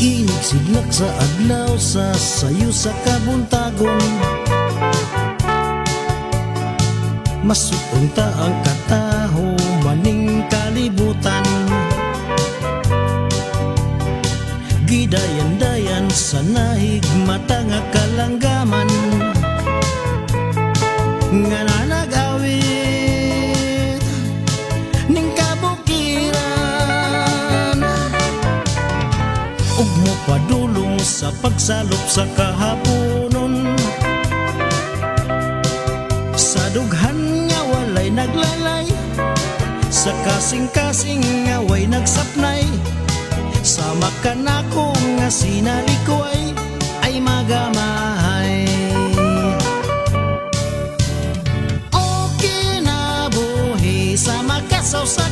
Inig sidlak sa adlaw sa sayo sa kabuntagon. Masuunta ang kataho maning kalibutan. Gidayan-dayan sa nahig mata nga kalanggaman. Nga nanag-awit Ug mo padulong sa pagsalop sa kahaponon. Sa dughan nga walay naglalay Sa kasing-kasing nga way nagsapnay. Sama ka na nga sinalikoy ay magamahay. O kinabuhi sa makasaw sa